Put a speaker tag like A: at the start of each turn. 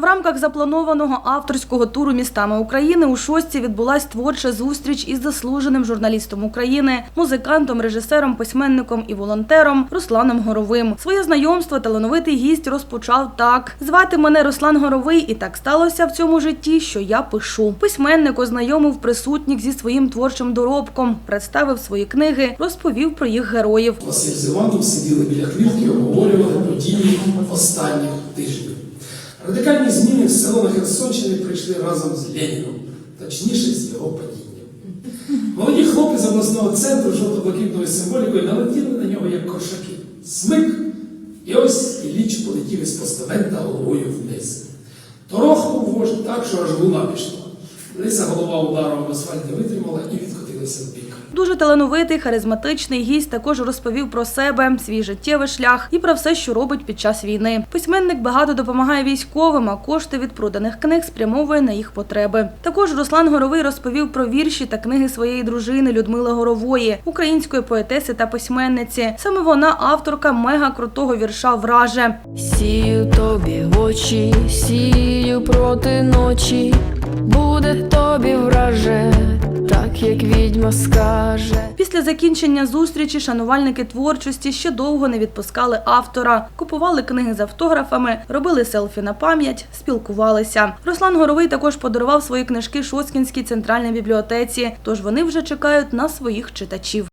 A: В рамках запланованого авторського туру містами України у шостці відбулась творча зустріч із заслуженим журналістом України, музикантом, режисером, письменником і волонтером Русланом Горовим. Своє знайомство талановитий гість розпочав так: звати мене Руслан Горовий, і так сталося в цьому житті, що я пишу. Письменник ознайомив присутніх зі своїм творчим доробком, представив свої книги, розповів про їх героїв.
B: Василь з Іваном сиділи біля хвіртки, обговорювали події останніх тижнів. Радикальні зміни в село на Херсонщині прийшли разом з Леніном, точніше з його падінням. Молоді хлопці з обласного центру жовто-блакитною символікою налетіли на нього як кошаки. Смик! І ось Ілліч полетів із постамента головою вниз. Торохнув вождь так, що аж луна пішла. Лиса голова ударом в асфальт не витримала і відкотилася в бік.
A: Дуже талановитий, харизматичний гість також розповів про себе, свій життєвий шлях і про все, що робить під час війни. Письменник багато допомагає військовим, а кошти від проданих книг спрямовує на їх потреби. Також Руслан Горовий розповів про вірші та книги своєї дружини Людмили Горової, української поетеси та письменниці. Саме вона авторка мега крутого вірша Враже.
C: Сію тобі в очі, сію проти ночі, буде тобі враже, як відьма скаже.
A: Після закінчення зустрічі шанувальники творчості ще довго не відпускали автора, купували книги з автографами, робили селфі на пам'ять, спілкувалися. Руслан Горовий також подарував свої книжки Шоцкінській центральній бібліотеці, тож вони вже чекають на своїх читачів.